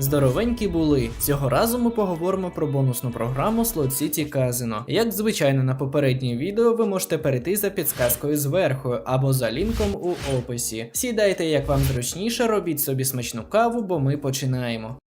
Здоровенькі були. Цього разу ми поговоримо про бонусну програму Slot City Casino. Як звичайно на попереднє відео, ви можете перейти за підсказкою зверху або за лінком у описі. Сідайте як вам зручніше, робіть собі смачну каву, бо ми починаємо.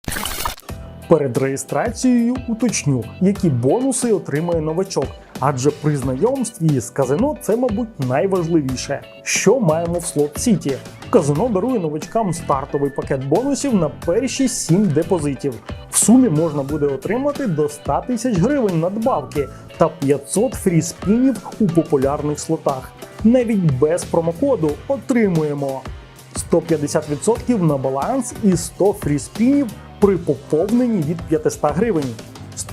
Перед реєстрацією уточню, які бонуси отримає новачок, адже при знайомстві з казино це, мабуть, найважливіше. Що маємо в Slot City? Казино дарує новачкам стартовий пакет бонусів на перші 7 депозитів. В сумі можна буде отримати до 100 тисяч гривень надбавки та 500 фрі-спінів у популярних слотах. Навіть без промокоду отримуємо 150% на баланс і 100 фрі-спінів при поповненні від 500 гривень.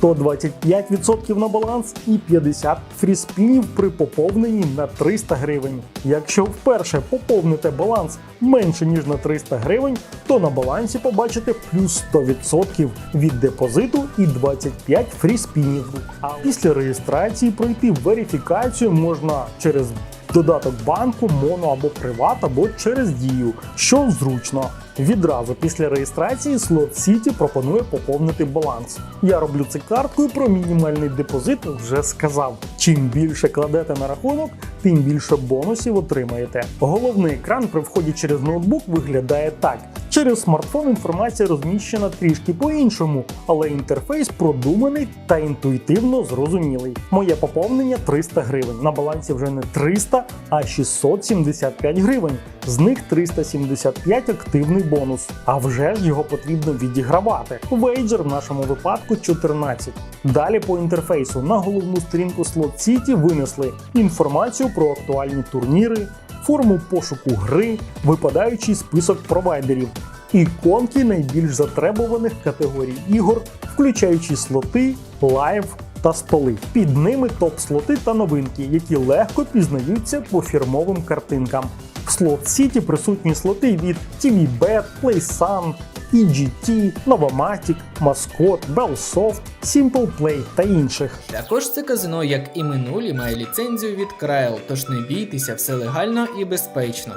125% на баланс і 50 фріспінів при поповненні на 300 гривень. Якщо вперше поповните баланс менше ніж на 300 гривень, то на балансі побачите плюс 100% від депозиту і 25 фріспінів. А після реєстрації пройти верифікацію можна через додаток банку, моно або приват, або через дію, що зручно. Відразу після реєстрації Slot City пропонує поповнити баланс. Я роблю це карткою про мінімальний депозит, вже сказав. Чим більше кладете на рахунок, тим більше бонусів отримаєте. Головний екран при вході через ноутбук виглядає так. Через смартфон інформація розміщена трішки по-іншому, але інтерфейс продуманий та інтуїтивно зрозумілий. Моє поповнення 300 гривень. На балансі вже не 300, а 675 гривень. З них 375 активний бонус. А вже ж його потрібно відігравати. Вейджер в нашому випадку 14. Далі по інтерфейсу на головну сторінку Slot City винесли інформацію про актуальні турніри, форму пошуку гри, випадаючий список провайдерів, іконки найбільш затребуваних категорій ігор, включаючи слоти, лайв та столи. Під ними топ-слоти та новинки, які легко пізнаються по фірмовим картинкам. В Slot City присутні слоти від TVBet, PlaySun, EGT, Novomatic, Mascot, Bellsoft, SimplePlay та інших. Також це казино, як і минулі, має ліцензію від Крайл, тож не бійтеся, все легально і безпечно.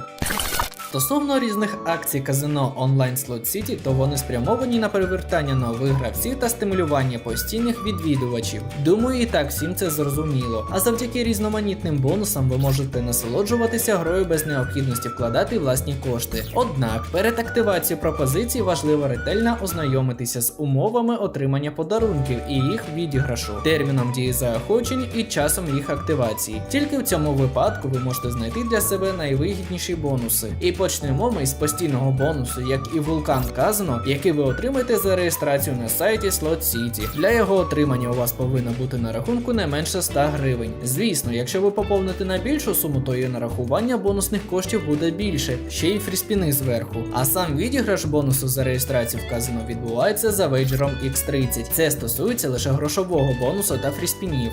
Стосовно різних акцій казино онлайн Slot City, то вони спрямовані на привертання нових гравців та стимулювання постійних відвідувачів. Думаю, і так всім це зрозуміло. А завдяки різноманітним бонусам ви можете насолоджуватися грою без необхідності вкладати власні кошти. Однак перед активацією пропозицій важливо ретельно ознайомитися з умовами отримання подарунків і їх відіграшу, терміном дії заохочень і часом їх активації. Тільки в цьому випадку ви можете знайти для себе найвигідніші бонуси. І почнемо ми з постійного бонусу, як і вулкан Казино, який ви отримаєте за реєстрацію на сайті Slot City. Для його отримання у вас повинно бути на рахунку не менше 100 гривень. Звісно, якщо ви поповните на більшу суму, то і нарахування бонусних коштів буде більше, ще й фріспіни зверху. А сам відіграш бонусу за реєстрацію в казино відбувається за вейджером X30. Це стосується лише грошового бонусу та фріспінів.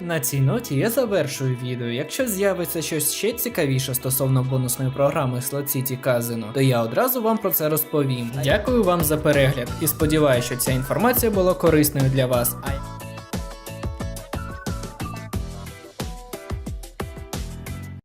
На цій ноті я завершую відео. Якщо з'явиться щось ще цікавіше стосовно бонусної програми Slot City Casino, то я одразу вам про це розповім. Дякую вам за перегляд і сподіваюся, що ця інформація була корисною для вас.